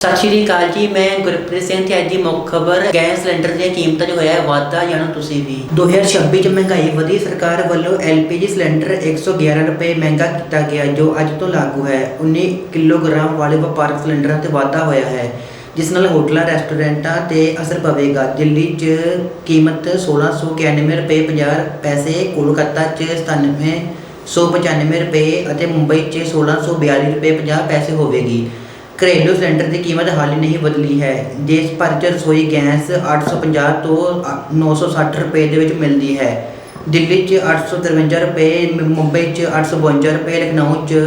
ਸਤਿ ਸ਼੍ਰੀ ਅਕਾਲ ਜੀ, ਮੈਂ ਗੁਰਪ੍ਰੀਤ ਸਿੰਘ ਤੇ ਅੱਜ ਦੀ ਮੁੱਖ ਖਬਰ, ਗੈਸ ਸਿਲੰਡਰ ਦੀਆਂ ਕੀਮਤਾਂ 'ਚ ਹੋਇਆ ਹੈ, ਵਾਧਾ ਜਾਣੋ ਤੁਸੀਂ ਵੀ। 2026 ਚ ਮਹਿੰਗਾਈ ਵਧੀ, ਸਰਕਾਰ ਵੱਲੋਂ LPG ਸਿਲੰਡਰ 111 ਰੁਪਏ ਮਹਿੰਗਾ ਕੀਤਾ ਗਿਆ, ਜੋ ਅੱਜ ਤੋਂ ਲਾਗੂ ਹੈ। 19 ਕਿਲੋਗ੍ਰਾਮ ਵਾਲੇ ਵਪਾਰਕ ਸਿਲੰਡਰਾਂ ਤੇ ਵਾਧਾ ਹੋਇਆ ਹੈ, ਜਿਸ ਨਾਲ ਹੋਟਲਾਂ, ਰੈਸਟੋਰੈਂਟਾਂ ਤੇ ਅਸਰ ਪਵੇਗਾ। ਦਿੱਲੀ 'ਚ ਕੀਮਤ 1691 ਰੁਪਏ 50 ਪੈਸੇ, ਕੋਲਕਾਤਾ 'ਚ 9795 ਰੁਪਏ ਅਤੇ ਮੁੰਬਈ 'ਚ 1642 ਰੁਪਏ 50 ਪੈਸੇ ਹੋਵੇਗੀ। ਘਰੇਲੂ ਸਿਲੰਡਰ ਦੀ ਕੀਮਤ ਹਾਲੇ ਨਹੀਂ ਬਦਲੀ ਹੈ ਦੇਸ਼ ਭਰ 'ਚ ਰਸੋਈ ਗੈਸ 850 ਤੋਂ 960 ਰੁਪਏ ਦੇ ਵਿੱਚ ਮਿਲਦੀ ਹੈ। ਦਿੱਲੀ 'ਚ 853 ਰੁਪਏ, ਮੁੰਬਈ 'ਚ 852 ਰੁਪਏ, ਲਖਨਊ 'ਚ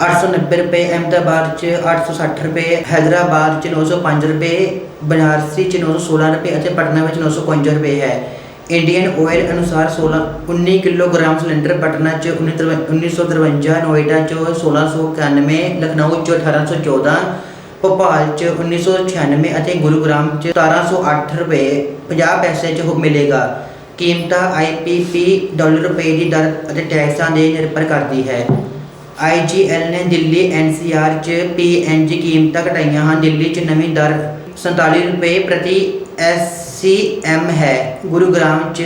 890 ਰੁਪਏ, ਅਹਿਮਦਾਬਾਦ 'ਚ 860 ਰੁਪਏ, ਹੈਦਰਾਬਾਦ 'ਚ 905 ਰੁਪਏ, ਬਨਾਰਸੀ 'ਚ 916 ਰੁਪਏ ਅਤੇ ਪਟਨਾ ਵਿੱਚ 955 ਰੁਪਏ ਹੈ। ਇੰਡੀਅਨ ਆਇਲ ਅਨੁਸਾਰ 16 19 ਕਿਲੋਗ੍ਰਾਮ ਸਿਲੰਡਰ ਪਟਨਾ 'ਚ 1953 ਨੋਇਡਾ 'ਚ 1691 ਲਖਨਊ 'ਚ 1814 ਭੋਪਾਲ 'ਚ 1996 ਅਤੇ ਗੁਰੂਗ੍ਰਾਮ 'ਚ 1708 ਰੁਪਏ 50 ਪੈਸੇ 'ਚ ਹੋ, ਮਿਲੇਗਾ। ਕੀਮਤਾਂ ਆਈਪੀਪੀ ਡਾਲਰ ਰੁਪਏ ਦੀ ਦਰ ਅਤੇ ਟੈਕਸਾਂ ਦੇ ਨਿਰਭਰ ਕਰਦੀ ਹੈ। ਆਈਜੀਐਲ ਨੇ ਦਿੱਲੀ ਐਨਸੀਆਰ ਚ ਪੀਐਨਜੀ ਕੀਮਤਾਂ ਘਟਾਈਆਂ ਹਨ। ਦਿੱਲੀ ਚ ਨਵੀਂ ਦਰ 47 ਰੁਪਏ ਪ੍ਰਤੀ ਐਸਸੀਐਮ ਹੈ। ਗੁਰੂਗ੍ਰਾਮ ਚ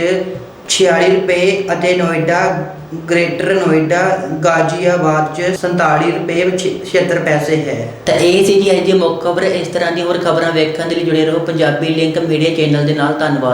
46 ਰੁਪਏ ਅਤੇ ਨੋਇਡਾ, ਗ੍ਰੇਟਰ ਨੋਇਡਾ, ਗਾਜ਼ੀਆਬਾਦ ਚ 47 ਰੁਪਏ 76 ਪੈਸੇ ਹੈ। ਤਾਂ ਇਹ ਸੀ ਜੀ ਅੱਜ ਦੀ ਮੁੱਖ ਖਬਰ। ਇਸ ਤਰ੍ਹਾਂ ਦੀ ਹੋਰ ਖਬਰਾਂ ਵੇਖਣ ਦੇ ਲਈ ਜੁੜੇ ਰਹੋ ਪੰਜਾਬੀ ਲਿੰਕ ਮੀਡੀਆ ਚੈਨਲ ਦੇ ਨਾਲ। ਧੰਨਵਾਦ।